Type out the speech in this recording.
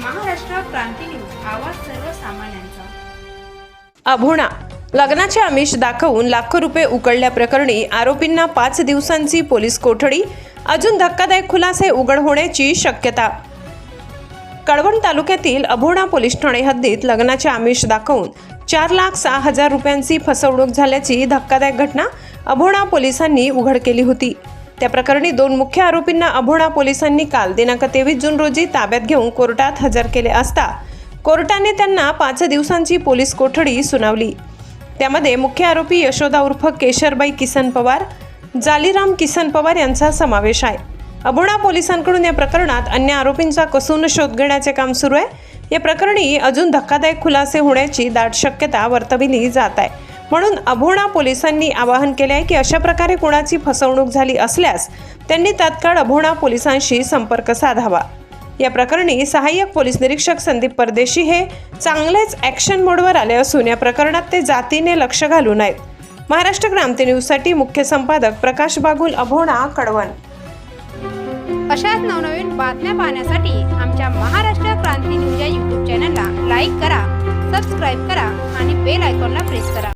क्रांती news आवाज सर्वसामान्यांचा. अभोणा लग्नाचे आमिष दाखवून लाखो रुपये उकळल्याप्रकरणी आरोपींना पाच दिवसांची पोलीस कोठडी अजून धक्कादायक खुलासे उघड होण्याची शक्यता. कळवण तालुक्यातील अभोणा पोलीस ठाणे हद्दीत लग्नाचे आमिष दाखवून चार लाख सहा हजार रुपयांची फसवणूक झाल्याची धक्कादायक घटना अभोणा पोलिसांनी उघड केली होती. त्या प्रकरणी दोन मुख्य आरोपींना अभोणा पोलिसांनी काल दिनांक तेवीस जून रोजी ताब्यात घेऊन कोर्टात हजर केले असता कोर्टाने त्यांना पाच दिवसांची पोलीस कोठडी सुनावली. त्यामध्ये मुख्य आरोपी यशोदा उर्फ केशरबाई किसन पवार जालीराम किसन पवार यांचा समावेश आहे. अभोणा पोलिसांकडून या प्रकरणात अन्य आरोपींचा कसून शोध घेण्याचे काम सुरू आहे. या प्रकरणी अजून धक्कादायक खुलासे होण्याची दाट शक्यता वर्तविली जात आहे. म्हणून अभोणा पोलिसांनी आवाहन केले आहे की अशा प्रकारे कोणाची फसवणूक झाली असल्यास त्यांनी तात्काळ अभोणा पोलिसांशी संपर्क साधावा. या प्रकरणी सहाय्यक पोलीस निरीक्षक संदीप परदेशी हे चांगलेच ॲक्शन मोडवर आले असून या प्रकरणात ते जातीने लक्ष घालू नयेत महाराष्ट्र क्रांती न्यूजसाठी मुख्य संपादक प्रकाश बागुल अभोणा कडवण. अशाच नवनवीन बातम्या पाहण्यासाठी आमच्या महाराष्ट्र क्रांती न्यूज या यूट्यूब चॅनलला लाईक करा सबस्क्राईब करा आणि बेल आयकॉनला प्रेस करा.